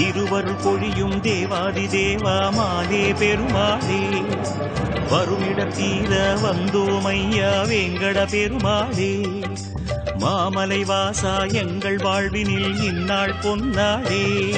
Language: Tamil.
திருவருள் பொழியும் தேவாதி தேவா மாதே பெருமாளே. வருமிடத் தீர வந்தோம் ஐயா வேங்கட பெருமாளே. மாமலை வாசா எங்கள் வாழ்வினில் இந்நாள் பொன்னாளே